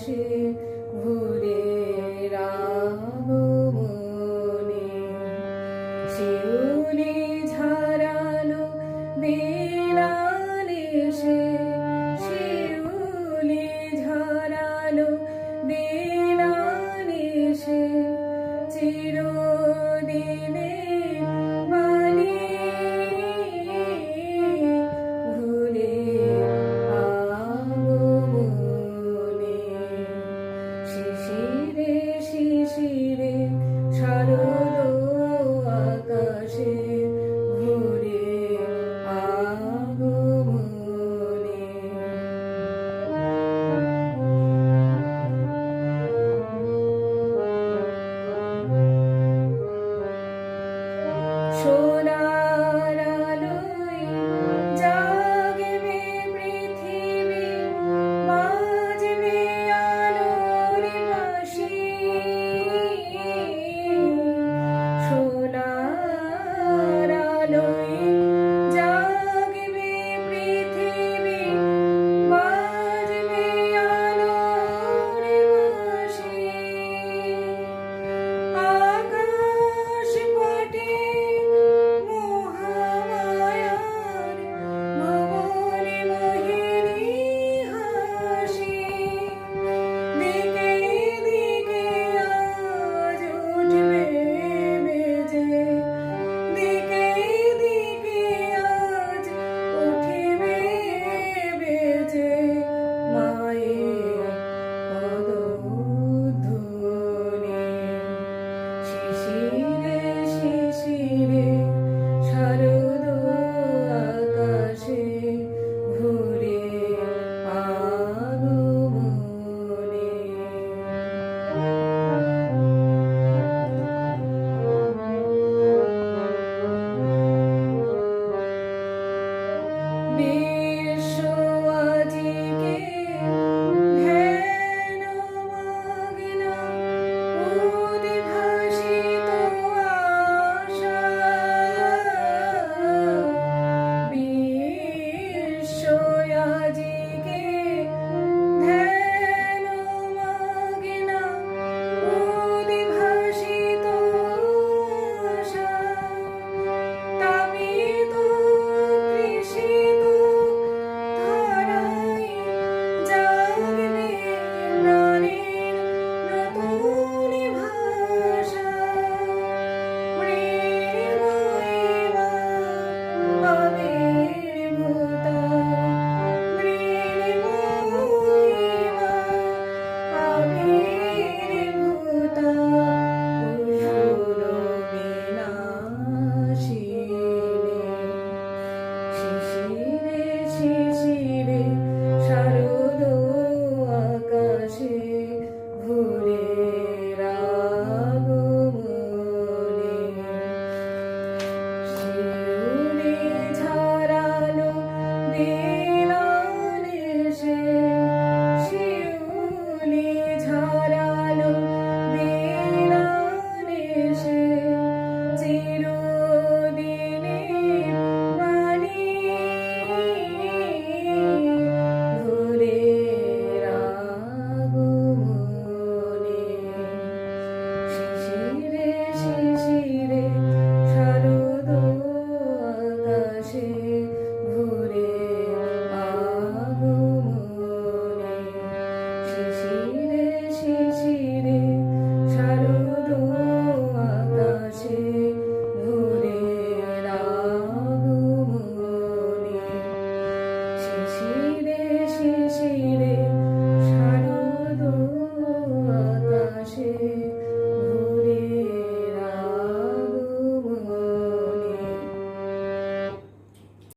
আকাশে ঘুরে রাব মনে। শিউলি ঝরালো বেলালে সে শিউলি ঝরালো বেলালে সে চিরদিনে free.